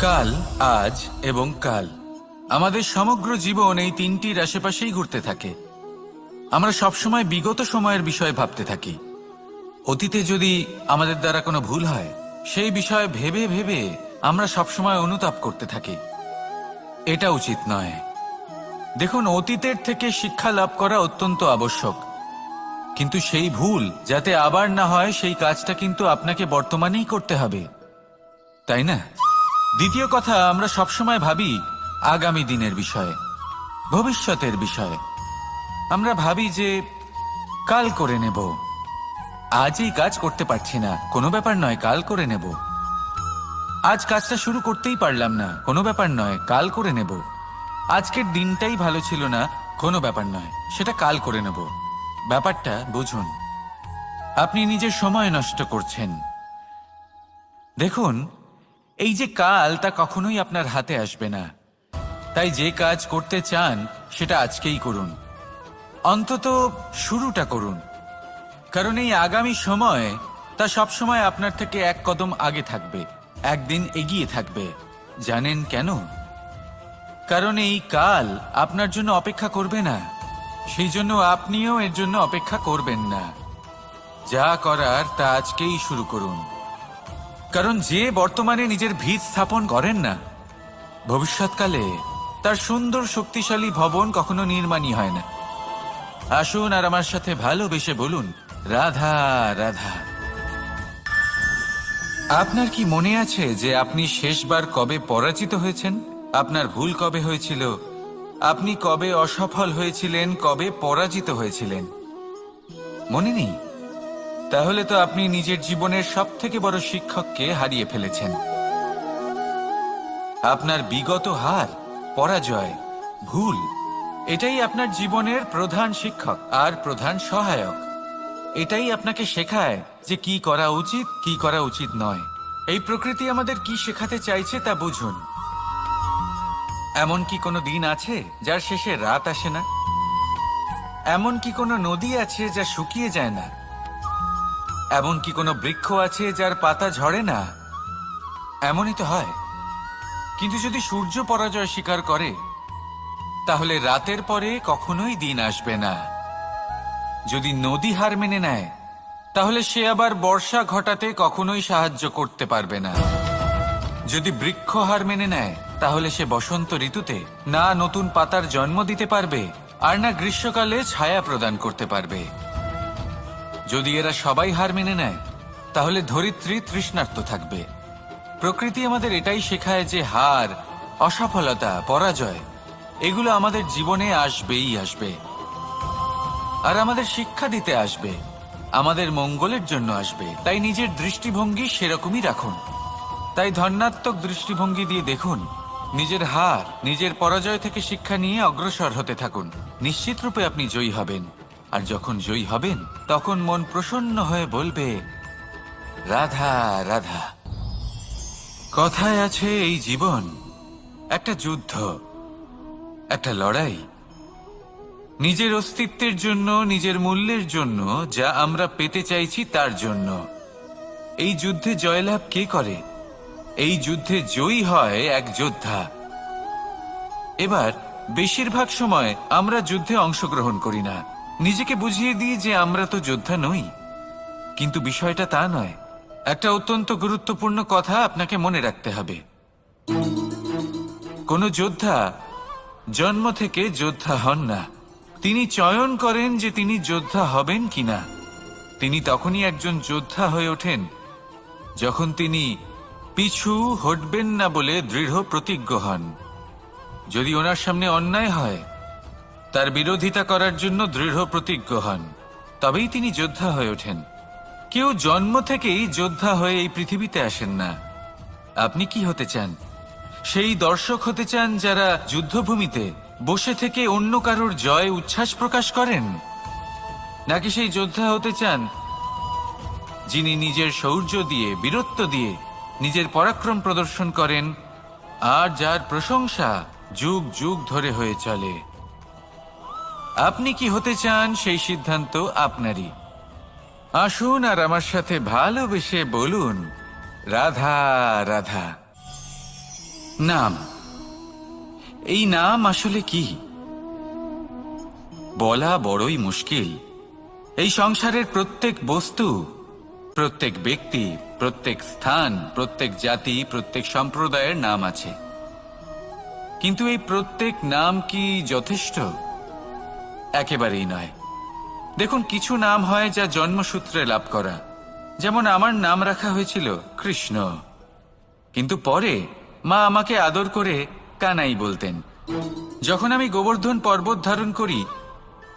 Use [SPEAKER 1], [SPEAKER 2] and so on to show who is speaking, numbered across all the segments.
[SPEAKER 1] কাল, আজ এবং কাল। আমাদের সমগ্র জীবন এই তিনটির আশেপাশেই ঘুরতে থাকে। আমরা সবসময় বিগত সময়ের বিষয়ে ভাবতে থাকি। অতীতে যদি আমাদের দ্বারা কোনো ভুল হয়, সেই বিষয়ে ভেবে ভেবে আমরা সবসময় অনুতাপ করতে থাকি। এটা উচিত নয়। দেখুন, অতীতের থেকে শিক্ষা লাভ করা অত্যন্ত আবশ্যক। কিন্তু সেই ভুল, যাতে আবার না হয়, সেই কাজটা কিন্তু আপনাকে বর্তমানেই করতে হবে। তাই না? দ্বিতীয় কথা, আমরা সবসময় ভাবি আগামী দিনের বিষয়ে, ভবিষ্যতের বিষয়ে। আমরা ভাবি যে কাল করে নেব। আজই কাজ করতে পারছি না, কোনো ব্যাপার নয়, কাল করে নেব। আজ কাজটা শুরু করতেই পারলাম না, কোনো ব্যাপার নয়, কাল করে নেব। আজকের দিনটাই ভালো ছিল না, কোনো ব্যাপার নয়, সেটা কাল করে নেব। ব্যাপারটা বুঝুন। আপনি নিজের সময় নষ্ট করছেন। দেখুন এই যে কাল তা কখনোই আপনার হাতে আসবে না। তাই যে কাজ করতে চান, সেটা আজকেই করুন। অন্তত শুরুটা করুন। কারণ এই আগামী সময় তা সবসময় আপনার থেকে এক কদম আগে থাকবে, একদিন এগিয়ে থাকবে। জানেন কেন? কারণ এই কাল আপনার জন্য অপেক্ষা করবে না। সেই জন্য আপনিও এর জন্য অপেক্ষা করবেন না। যা করার তা আজকেই শুরু করুন। কারণ যে বর্তমানে নিজের ভিত স্থাপন করেন না, ভবিষ্যৎকালে তার সুন্দর শক্তিশালী ভবন কখনো নির্মাণই হয় না। আসুন আর আমার সাথে ভালোবেসে বলুন, রাধা রাধা। আপনার কি মনে আছে যে আপনি শেষবার কবে পরাজিত হয়েছেন? আপনার ভুল কবে হয়েছিল? আপনি কবে অসফল হয়েছিলেন? কবে পরাজিত হয়েছিলেন? মনে নেই? তাহলে তো আপনি নিজের জীবনের সব থেকে বড় শিক্ষককে হারিয়ে ফেলেছেন। আপনার বিগত হার, পরাজয়, ভুল, এটাই আপনার জীবনের প্রধান শিক্ষক আর প্রধান সহায়ক। এটাই আপনাকে শেখায় যে কি করা উচিত, কি করা উচিত নয়। এই প্রকৃতি আমাদের কি শেখাতে চাইছে তা বুঝুন। এমন কি কোনো দিন আছে যার শেষে রাত আসে না? এমন কি কোনো নদী আছে যা শুকিয়ে যায় না? এমন কি কোনো বৃক্ষ আছে যার পাতা ঝরে না? এমনই তো হয়। কিন্তু যদি সূর্য পরাজয় স্বীকার করে, তাহলে রাতের পরে কখনোই দিন আসবে না। যদি নদী হার মেনে নেয়, তাহলে সে আবার বর্ষা ঘটাতে কখনোই সাহায্য করতে পারবে না। যদি বৃক্ষ হার মেনে নেয়, তাহলে সে বসন্ত ঋতুতে না নতুন পাতার জন্ম দিতে পারবে, আর না গ্রীষ্মকালে ছায়া প্রদান করতে পারবে। যদি এরা সবাই হার মেনে নেয়, তাহলে ধরিত্রী তৃষ্ণার্ত থাকবে। প্রকৃতি আমাদের এটাই শেখায় যে হার, অসফলতা, পরাজয়, এগুলো আমাদের জীবনে আসবেই আসবে। আর আমাদের শিক্ষা দিতে আসবে, আমাদের মঙ্গলের জন্য আসবে। তাই নিজের দৃষ্টিভঙ্গি সেরকমই রাখুন। তাই ধন্যাত্মক দৃষ্টিভঙ্গি দিয়ে দেখুন, নিজের হার, নিজের পরাজয় থেকে শিক্ষা নিয়ে অগ্রসর হতে থাকুন। নিশ্চিত রূপে আপনি জয়ী হবেন। আর যখন জয়ী হবেন, তখন মন প্রসন্ন হয়ে বলবে, রাধা রাধা, কথায় আছে এই জীবন, একটা যুদ্ধ, একটা লড়াই। নিজের অস্তিত্বের জন্য, নিজের মূল্যের জন্য, যা আমরা পেতে চাইছি তার জন্য। এই যুদ্ধে জয়লাভ কে করে? এই যুদ্ধে জয়ী হয় এক যোদ্ধা। এবার, বেশিরভাগ সময় আমরা যুদ্ধে অংশগ্রহণ করি না। নিজেকে বুঝিয়ে দিই যে আমরা তো যোদ্ধা নই। কিন্তু বিষয়টা তা নয়। একটা অত্যন্ত গুরুত্বপূর্ণ কথা আপনাকে মনে রাখতে হবে। কোন যোদ্ধা জন্ম থেকে যোদ্ধা হন না। তিনি চয়ন করেন যে তিনি যোদ্ধা হবেন কিনা। তিনি তখনই একজন যোদ্ধা হয়ে ওঠেন, যখন তিনি পিছু হটবেন না বলে দৃঢ় প্রতিজ্ঞ হন। যদি ওনার সামনে অন্যায় হয় তার বিরোধিতা করার জন্য দৃঢ় প্রতিজ্ঞ হন। তবেই তিনি যোদ্ধা হয়ে ওঠেন। কেউ জন্ম থেকেই যোদ্ধা হয়ে এই পৃথিবীতে আসেন না। আপনি কি হতে চান? সেই দর্শক হতে চান যারা যুদ্ধভূমিতে বসে থেকে অন্য কারোর জয় উচ্ছ্বাস প্রকাশ করেন? নাকি সেই যোদ্ধা হতে চান যিনি নিজের শৌর্য দিয়ে, বীরত্ব দিয়ে নিজের পরাক্রম প্রদর্শন করেন আর যার প্রশংসা যুগ যুগ ধরে হয়ে চলে? আপনি কি হতে চান? সেই সিদ্ধান্ত আপনারই। আসুন আর আমার সাথে ভালোবেসে বলুন, রাধা রাধা। নাম। এই নাম আসলে কি? বলা বড়ই মুশকিল। এই সংসারের প্রত্যেক বস্তু, প্রত্যেক ব্যক্তি, প্রত্যেক স্থান, প্রত্যেক জাতি, প্রত্যেক সম্প্রদায়ের নাম আছে। কিন্তু এই প্রত্যেক নাম কি যথেষ্ট? একেবারেই নয়। দেখুন, কিছু নাম হয় যা জন্মসূত্রে লাভ করা। যেমন আমার নাম রাখা হয়েছিল কৃষ্ণ। কিন্তু পরে মা আমাকে আদর করে কানাই বলতেন। যখন আমি গোবর্ধন পর্বত ধারণ করি,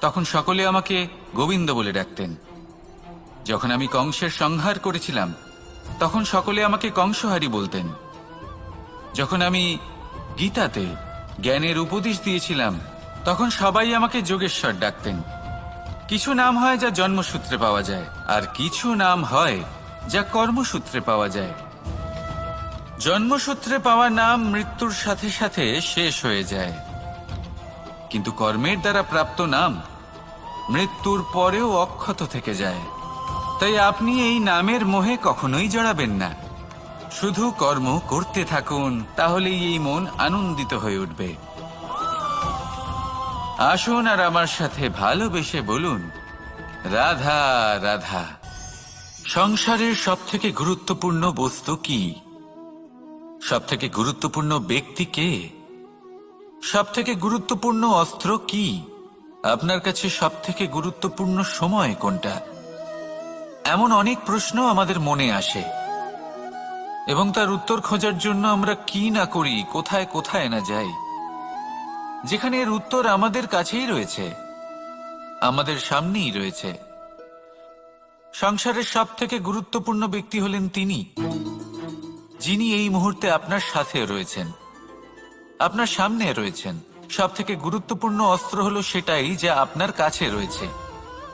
[SPEAKER 1] তখন সকলে আমাকে গোবিন্দ বলে ডাকতেন। যখন আমি কংসের সংহার করেছিলাম, তখন সকলে আমাকে কংসহারি বলতেন। যখন আমি গীতাতে জ্ঞানের উপদেশ দিয়েছিলাম তখন সবাই আমাকে যোগেশ্বর ডাকতেন। কিছু নাম হয় যা জন্মসূত্রে পাওয়া যায়, আর কিছু নাম হয় যা কর্মসূত্রে পাওয়া যায়। জন্মসূত্রে পাওয়া নাম মৃত্যুর সাথে সাথে শেষ হয়ে যায়। কিন্তু কর্মের দ্বারা প্রাপ্ত নাম মৃত্যুর পরেও অক্ষত থেকে যায়। তাই আপনি এই নামের মোহে কখনোই জড়াবেন না। শুধু কর্ম করতে থাকুন, তাহলেই এই মন আনন্দিত হয়ে উঠবে। আসুন আর আমার সাথে ভালোবেসে বলুন, রাধা রাধা। সংসারের সব থেকে গুরুত্বপূর্ণ বস্তু কি? সব থেকে গুরুত্বপূর্ণ ব্যক্তি কে? সব থেকে গুরুত্বপূর্ণ অস্ত্র কি? আপনার কাছে সব থেকে গুরুত্বপূর্ণ সময় কোনটা? এমন অনেক প্রশ্ন আমাদের মনে আসে। এবং তার উত্তর খোঁজার জন্য আমরা কি না করি, কোথায় কোথায় না যাই। যেখানে এর উত্তর আমাদের কাছেই রয়েছে, আমাদের সামনেই রয়েছে। সংসারের সব থেকে গুরুত্বপূর্ণ ব্যক্তি হলেন তিনি, যিনি এই মুহূর্তে আপনার সাথে রয়েছেন, আপনার সামনে রয়েছেন। সব থেকে গুরুত্বপূর্ণ অস্ত্র হলো সেটাই যা আপনার কাছে রয়েছে।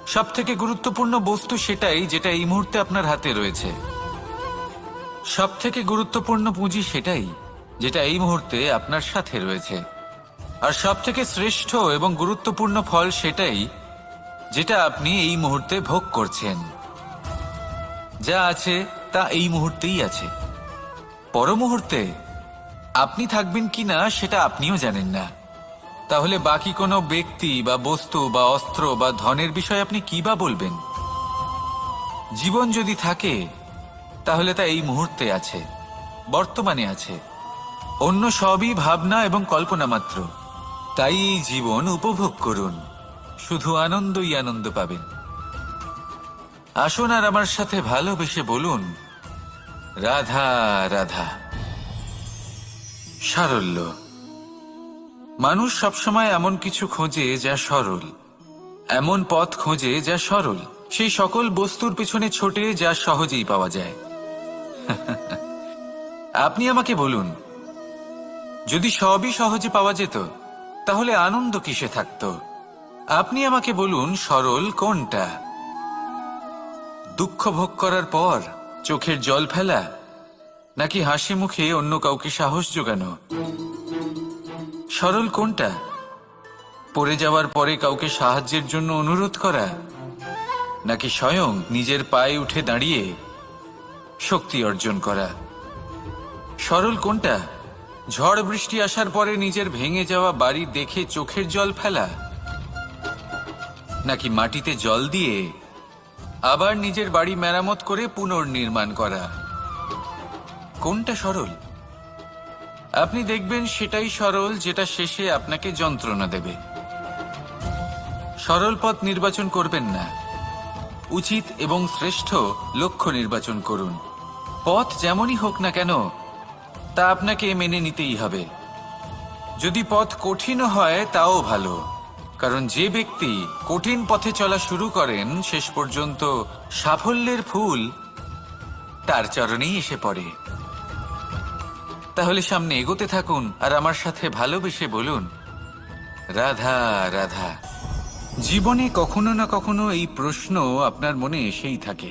[SPEAKER 1] সব থেকে গুরুত্বপূর্ণ বস্তু সেটাই যেটা এই মুহূর্তে আপনার হাতে রয়েছে। সব থেকে গুরুত্বপূর্ণ পুঁজি সেটাই যেটা এই মুহূর্তে আপনার সাথে রয়েছে। আর সব থেকে শ্রেষ্ঠ এবং গুরুত্বপূর্ণ ফল সেটাই যেটা আপনি এই মুহূর্তে ভোগ করছেন। যা আছে তা এই মুহূর্তেই আছে। পর মুহূর্তে আপনি থাকবেন কিনা সেটা আপনিও জানেন না। তাহলে বাকি কোনো ব্যক্তি বা বস্তু বা অস্ত্র বা ধনের বিষয়ে আপনি কি বা বলবেন? জীবন যদি থাকে, তাহলে তা এই মুহূর্তে আছে, বর্তমানে আছে। অন্য সবই ভাবনা এবং কল্পনা মাত্র। তাই এই জীবন উপভোগ করুন। শুধু আনন্দই আনন্দ পাবেন। আসুন আর আমার সাথে ভালোবেসে বলুন, রাধা রাধা। সারল্য। মানুষ সবসময় এমন কিছু খোঁজে যা সরল। এমন পথ খোঁজে যা সরল। সেই সকল বস্তুর পিছনে ছোটে যা সহজেই পাওয়া যায়। আপনি আমাকে বলুন, যদি সবই সহজে পাওয়া যেত তাহলে আনন্দ কিসে থাকতো? আপনি আমাকে বলুন সরল কোনটা? দুঃখ ভোগ করার পর চোখের জল ফেলা, নাকি হাসি মুখে অন্য কাউকে সাহস যোগানো সরল কোনটা? পড়ে যাওয়ার পরে কাউকে সাহায্যের জন্য অনুরোধ করা, নাকি স্বয়ং নিজের পায়ে উঠে দাঁড়িয়ে শক্তি অর্জন করা? সরল কোনটা? ঝড় বৃষ্টি আসার পরে নিজের ভেঙে যাওয়া বাড়ি দেখে চোখের জল ফেলা। নাকি মাটিতে জল দিয়ে আবার নিজের বাড়ি মেরামত করে পুনর্নির্মাণ করা? কোনটা সরল? আপনি দেখবেন সেটাই সরল যেটা শেষে আপনাকে যন্ত্রণা দেবে। সরল পথ নির্বাচন করবেন না। উচিত এবং শ্রেষ্ঠ লক্ষ্য নির্বাচন করুন। পথ যেমনই হোক না কেন তা আপনাকে মেনে নিতেই হবে। যদি পথ কঠিন হয়, তাও ভালো। কারণ যে ব্যক্তি কঠিন পথে চলা শুরু করেন, শেষ পর্যন্ত সাফল্যের ফুল তার চরণেই এসে পড়ে। তাহলে সামনে এগোতে থাকুন আর আমার সাথে ভালোবেসে বলুন, রাধা রাধা। জীবনে কখনো না কখনো এই প্রশ্ন আপনার মনে এসেই থাকে।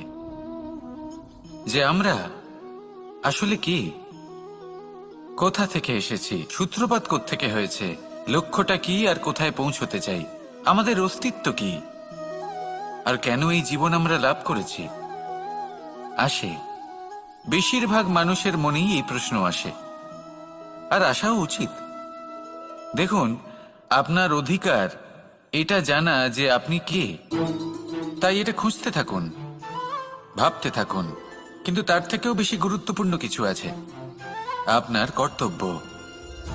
[SPEAKER 1] যে আমরা আসলে কি? কোথা থেকে এসেছি? সূত্রপাত থেকে হয়েছে? লক্ষ্যটা কি আর কোথায় পৌঁছতে চাই? আমাদের অস্তিত্ব কি? আর কেন এই জীবন আমরা লাভ করেছি? আসে। বেশিরভাগ মানুষের মনেই এই প্রশ্ন আসে। আর আসাও উচিত। দেখুন, আপনার অধিকার, এটা জানা যে আপনি কে। তাই এটা খুঁজতে থাকুন, ভাবতে থাকুন। কিন্তু তার থেকেও বেশি গুরুত্বপূর্ণ কিছু আছে। আপনার কর্তব্য।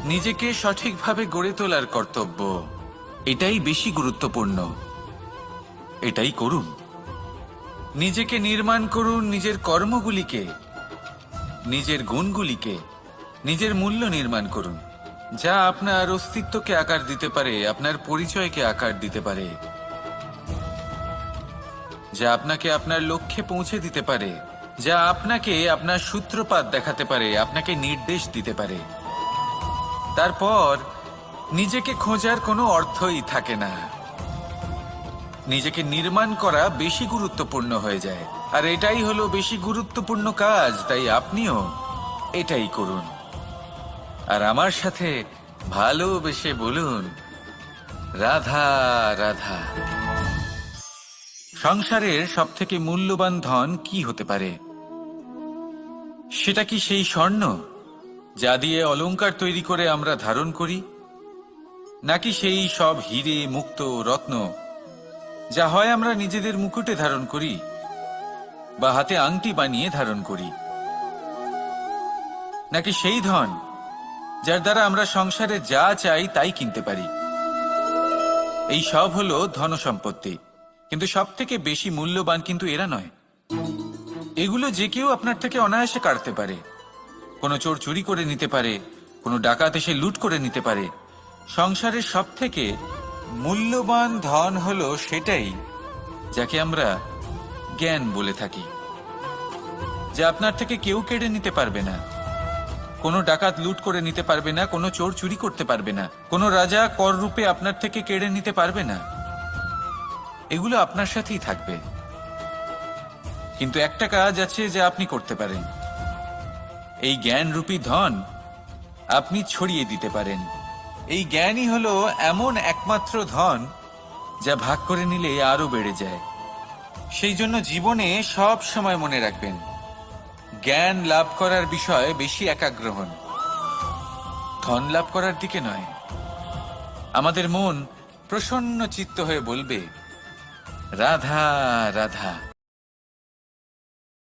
[SPEAKER 1] নিজেকে সঠিকভাবে গড়ে তোলার কর্তব্য। এটাই বেশি গুরুত্বপূর্ণ। এটাই করুন। নিজেকে নির্মাণ করুন নিজের কর্মগুলিকে, নিজের গুণগুলিকে, নিজের মূল্য নির্মাণ করুন। যা আপনার অস্তিত্বকে আকার দিতে পারে, আপনার পরিচয়কে আকার দিতে পারে। যা আপনাকে আপনার লক্ষ্যে পৌঁছে দিতে পারে। যা আপনাকে আপনার সূত্রপাত দেখাতে পারে, আপনাকে নির্দেশ দিতে পারে। তারপর, নিজেকে খোঁজার কোনো অর্থই থাকে না। নিজেকে নির্মাণ করা বেশি গুরুত্বপূর্ণ হয়ে যায়। আর এটাই হলো বেশি গুরুত্বপূর্ণ কাজ, তাই আপনিও এটাই করুন। আর আমার সাথে ভালোবেসে বলুন, রাধা রাধা। সংসারের সবথেকে মূল্যবান ধন কি হতে পারে? সেটা কি সেই স্বর্ণ যা দিয়ে অলঙ্কার তৈরি করে আমরা ধারণ করি? নাকি সেই সব হিরে, মুক্ত রত্ন যা হয় আমরা নিজেদের মুকুটে ধারণ করি বা হাতে আংটি বানিয়ে ধারণ করি? নাকি সেই ধন যার দ্বারা আমরা সংসারে যা চাই তাই কিনতে পারি? এই সব হলো ধন সম্পত্তি কিন্তু সব থেকে বেশি মূল্যবান কিন্তু এরা নয়। এগুলো যে কেউ আপনার থেকে অনায়াসে কাটতে পারে। কোনো চোর চুরি করে নিতে পারে, কোনো ডাকাত এসে লুট করে নিতে পারে। সংসারের সব থেকে মূল্যবান ধন হলো সেটাই, যাকে আমরা জ্ঞান বলে থাকি, যা আপনার থেকে কেউ কেড়ে নিতে পারবে না। কোনো ডাকাত লুট করে নিতে পারবে না, কোনো চোর চুরি করতে পারবে না, কোনো রাজা কর রূপে আপনার থেকে কেড়ে নিতে পারবে না। এগুলো আপনার সাথেই থাকবে। কিন্তু একটা কাজ আছে যা আপনি করতে পারেন। এই জ্ঞানরূপী ধন আপনি ছড়িয়ে দিতে পারেন। এই জ্ঞানই হলো এমন একমাত্র ধন যা ভাগ করে নিলে আরও বেড়ে যায়। সেই জন্য জীবনে সব সময় মনে রাখবেন, জ্ঞান লাভ করার বিষয়ে বেশি একাগ্রহণ ধন লাভ করার দিকে নয়, আমাদের মন প্রসন্ন চিত্ত হয়ে বলবে, রাধা রাধা।